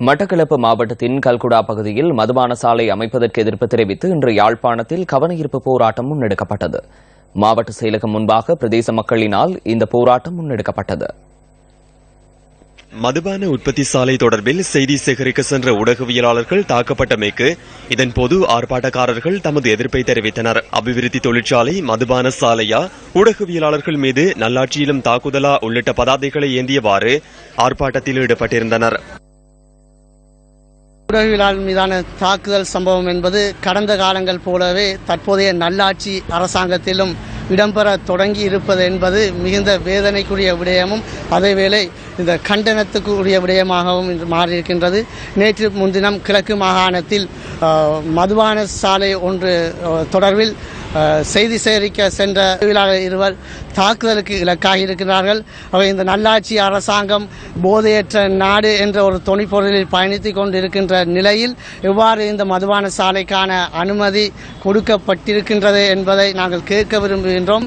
மட்டக்களப்பு மாவட்டத்தின் கல்குடா பகுதியில் மதுபான சாலை அமைப்பதற்கு எதிர்ப்பு தெரிவித்து இன்று யாழ்ப்பாணத்தில் கவனஈர்ப்பு போராட்டம் முன்னெடுக்கப்பட்டது. மாவட்ட செயலகம் முன்பாக பிரதேச மக்களினால் இந்த போராட்டம் முன்னெடுக்கப்பட்டது. மதுபான உற்பத்தி சாலை தொடர்பில் செய்தி சேகரிக்க சென்ற ஊடகவியலாளர்கள் தாக்கப்பட்டமைக்கு இதன்போது ஆர்ப்பாட்டக்காரர்கள் தமது எதிர்ப்பை தெரிவித்தனர். அபிவிருத்தி தொழிற்சாலை மதுபான சாலையா? ஊடகவியலாளர்கள் மீது நல்லாட்சியிலும் தாக்குதலா? உள்ளிட்ட பதாதைகளை ஏந்தியவாறு ஆர்ப்பாட்டத்தில் ஈடுபட்டிருந்தனர். ஊடகவியலாளர் மீதான தாக்குதல் சம்பவம் என்பது கடந்த காலங்கள் போலவே தற்போதைய நல்லாட்சி அரசாங்கத்திலும் இடம்பெற தொடங்கி இருப்பது என்பது மிகுந்த வேதனைக்குரிய விடயமும் அதேவேளை இந்த கண்டனத்துக்குரிய விடயமாகவும் இன்று மாறியிருக்கின்றது. நேற்று முன்தினம் கிழக்கு மாகாணத்தில் மதுபான சாலை ஒன்று தொடர்பில் செய்தி சேகரிக்க சென்ற தொழிலாளர் இருவர் தாக்குதலுக்கு இலக்காகி இருக்கிறார்கள். அவை இந்த நல்லாட்சி அரசாங்கம் போதையற்ற நாடு என்ற ஒரு துணிப்பொருளில் பயணித்துக் கொண்டிருக்கின்ற நிலையில் எவ்வாறு இந்த மதுபான சாலைக்கான அனுமதி கொடுக்கப்பட்டிருக்கின்றது என்பதை நாங்கள் கேட்க விரும்புகின்றோம்.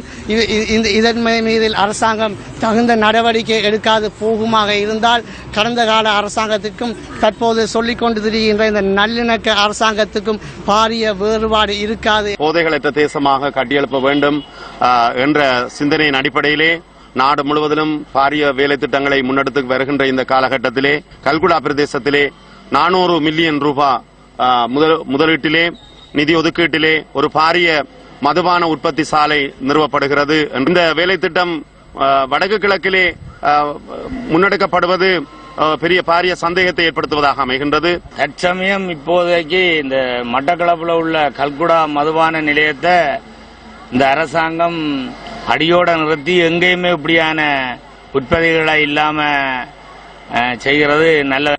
இந்த இதன் மீதில் அரசாங்கம் தகுந்த நடவடிக்கை எடுக்காது போகுமாக இருந்தால் கடந்த கால அரசாங்கத்திற்கும் தற்போது சொல்லிக் கொண்டு திரிகின்ற இந்த நல்லிணக்க அரசாங்கத்துக்கும் பாரிய வேறுபாடு இருக்காது. போதைகளற்ற தேசமாக கட்டியெழுப்ப வேண்டும் என்ற சிந்தனையின் அடிப்படையிலே நாடு முழுவதிலும் பாரிய வேலை திட்டங்களை முன்னெடுத்து வருகின்ற இந்த காலகட்டத்திலே கல்குடா பிரதேசத்திலே நானூறு மில்லியன் ரூபாய் முதல்- முதலீட்டிலே நிதி ஒதுக்கீட்டிலே ஒரு பாரிய மதுபான உற்பத்தி சாலை நிறுவப்படுகிறது. இந்த வேலை திட்டம் வடக்கு கிழக்கிலே முன்னெடுக்கப்படுவது பெரிய பாரிய சந்தேகத்தை ஏற்படுத்துவதாக அமைகின்றது. தற்சமயம் இப்போதைக்கு இந்த மட்டக்களப்புல உள்ள கல்குடா மதுபான நிலையத்தை இந்த அரசாங்கம் அடியோட நிறுத்தி எங்கேயுமே இப்படியான உற்பத்திகளை இல்லாம செய்கிறது. நல்ல